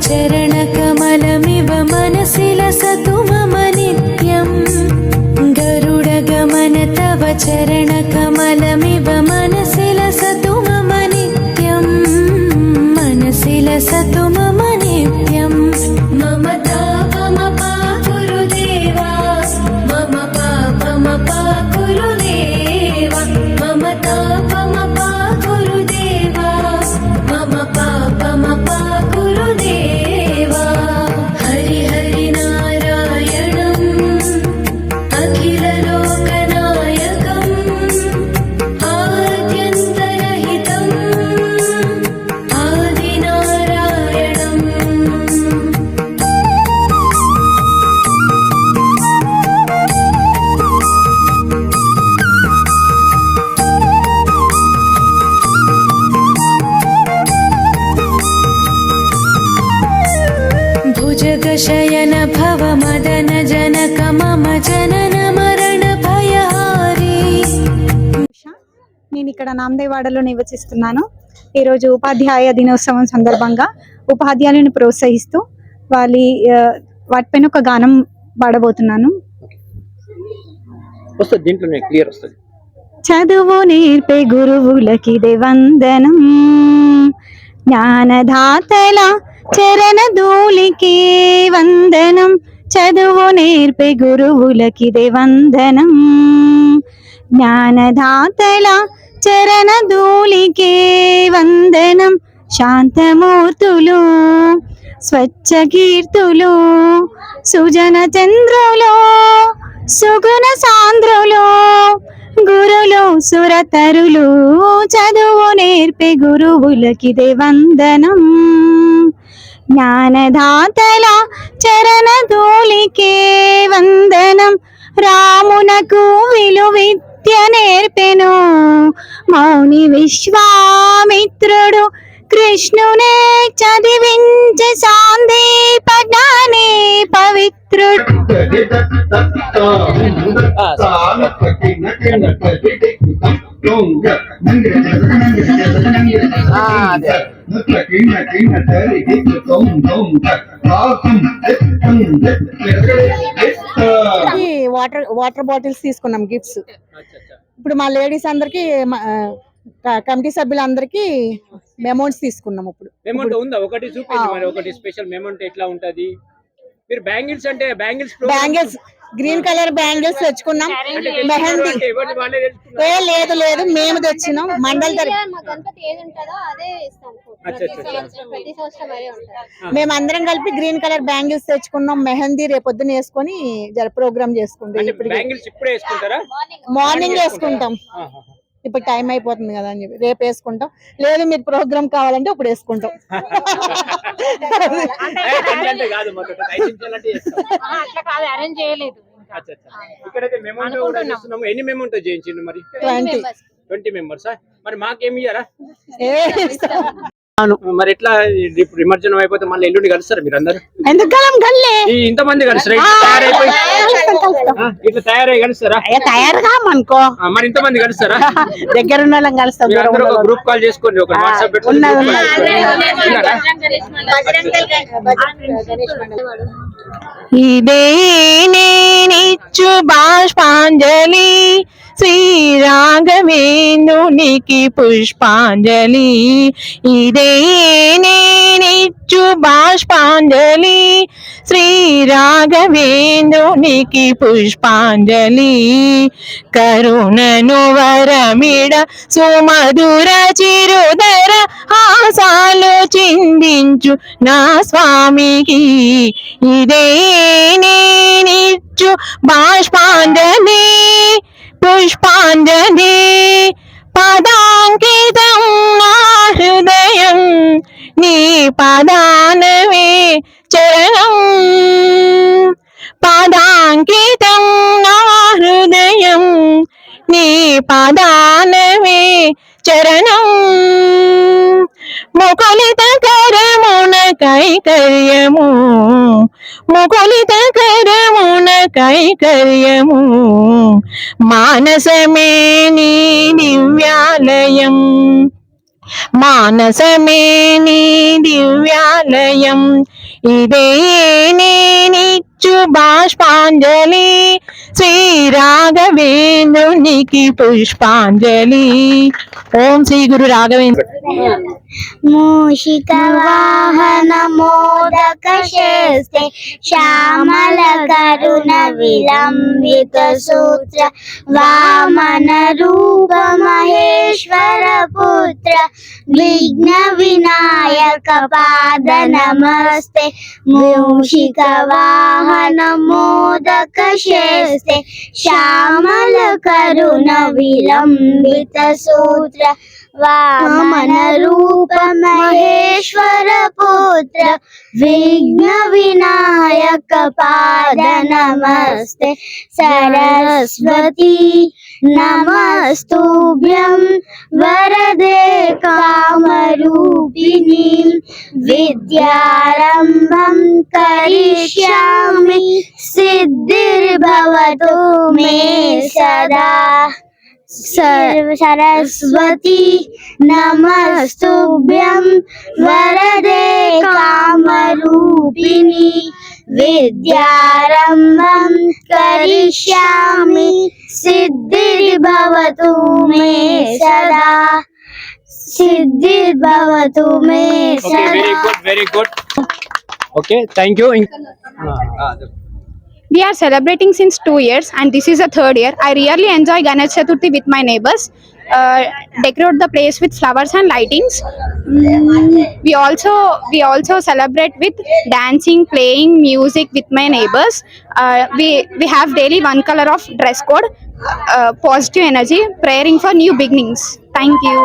चरणकमलमिव मनसि लसतु मम नित्यम् गरुडगमन तव चरणकमलमिव मनसि लसतु मम नित्यम् मनसि लसतु मम भुजगशयन भव मदन जनक मम जनन मरण भयहारी ఉష. నేను ఇక్కడ నామదేవాడలో నివసిస్తున్నాను ఈరోజు ఉపాధ్యాయ దినోత్సవం సందర్భంగా ఉపాధ్యాయులను ప్రోత్సహిస్తూ వాళ్ళ ఆ, వాటిపైన ఒక గానం పాడబోతున్నాను వస్తుంది దీంట్లోనే క్లియర్ వస్తుంది చదువు నేర్పే గురువులకిదే వందనం జ్ఞానదాతల చరణ ధూళికి వందనం. చదువు నేర్పే గురువులకిదే వందనం. జ్ఞానదాతల చరణ ధూళికి వందనం. శాంతమూర్తులు స్వచ్ఛ కీర్తులు సుజన చంద్రులు సుగుణ సాంద్రులు గురు సురతరులు చదువు నేర్పే గురువులకిదే వందనం. జ్ఞానదాతల చరణ ధూళికే వందనం. రామునకు విలువిద్య నేర్పెను. మౌని విశ్వామిత్రుడు కృష్ణునే చదివించే సాందీప జ్ఞాని పవిత్రుడు. వాటర్ వాటర్ బాటిల్స్ తీసుకున్నాం గిఫ్ట్స్ ఇప్పుడు మా లేడీస్ అందరికి కమిటీ సభ్యులందరికీ అమౌంట్స్ తీసుకున్నాం ఇప్పుడు. మెమౌంట్ ఉందా? ఒకటి చూపించండి మరి. ఒకటి స్పెషల్ మెమౌంట్ ఎట్లా ఉంటది? మీరు బ్యాంగిల్స్ అంటే bangles bangles. Green colour bangles తెచ్చుకున్నాం. మెహందీ. ఏ లేదు లేదు మేము తెచ్చినాం. మండలి మేము అందరం కలిపి గ్రీన్ కలర్ బ్యాంగిల్స్ తెచ్చుకున్నాం. మెహందీ రేపొద్దున వేసుకొని ప్రోగ్రామ్ చేసుకుంటాం. మార్నింగ్ వేసుకుంటాం. ఇప్పుడు టైం అయిపోతుంది కదా అని చెప్పి. రేపు వేసుకుంటాం. లేదు మీరు ప్రోగ్రామ్ కావాలంటే ఇప్పుడు వేసుకుంటాం. ఇక్కడైతే మెమౌంట్ కూడా చేస్తున్నాము. ఎన్ని మెమౌంట్ చేయించిండు మరి? ట్వంటీ ట్వంటీ మెంబర్స్ మరి మాకేమి ఇయ్యారా? మరి ఎట్లా ఇప్పుడు నిమజ్జనం అయిపోతే మళ్ళీ ఎల్లుండి కలుస్తారా మీరు అందరు? ఎందుకలం గల్లే? ఇంతమంది కలుస్తారా? ఇట్లా తయారైపోయి ఆ, ఇట్లా తయారై కలుస్తారా? తయారుగా అనుకో ఆ, మరి ఇంతమంది కలుస్తారా? దగ్గర ఉన్న వాళ్ళం కలుస్తాం మీరు అందరూ ఒక గ్రూప్ కాల్ చేసుకోండి ఒక వాట్సాప్ పెట్టుకొని ఉన్నది, group call ఉన్నది. చేసుకోండి. ఇదే నేనిచ్చు బాష్పాంజలి శ్రీరాఘవేంద్రునికి పుష్పాంజలి. ఇదే నేనిచ్చు బాష్పాంజలి. శ్రీరాఘవేంద్రునికి పుష్పాంజలి. కరుణను వరమిడ సుమధుర చిరుదర హాసాలు చిందించు నా స్వామికి. ఇదే నేనిచ్చు బాష్పాంజలి. పుష్పాంజలి పదాంకితం నా హృదయం నీ పదానవే చరణం. పదాంకితం నా హృదయం నీ పదానవే చరణం. ముకులిత కరమున కైకర్యము ముకులిత కరమున కైకర్యము మానసమే నీ దివ్యాలయం. మానసమే నీ దివ్యాలయం. ఇదే నేనిచ్చు బాష్పాంజలి. శ్రీ రాఘవేంద్రునికి పుష్పాంజలి. ఓం శ్రీ గురు రాఘవేంద్ర. मूषिकवाहन मोदक शेस्ते श्यामल करुण विलंबित सूत्र वामन रूप महेश्वर पुत्र विघ्न विनायक पाद नमस्ते मूषिकवाहन मोदक शेस्ते श्यामल करुण विलंबित सूत्र वामनरूप महेश्वर पुत्र विघ्नविनायक पाद नमस्ते। सरस्वती, नमस्तुभ्यं वरदे कामरूपिणीं, विद्यारम्भं करिष्यामि। सिद्धिर्भवतु मे सदा। सरस्वती नमस्तुभ्यं वरदे कामरूपिणी विद्यारम्भं करिष्यामि। सिद्धिर्भवतु मे सदा। सिद्धिर्भवतु मे सदा। Very good very good okay thank you We are celebrating since two years, and this is the third year. I really enjoy Ganesh Chaturthi with my neighbors. Uh, decorate the place with flowers and lightings. Mm, we also we also celebrate with dancing, playing music with my neighbors. Uh, we we have daily one color of dress code, uh, positive energy, praying for new beginnings. Thank you.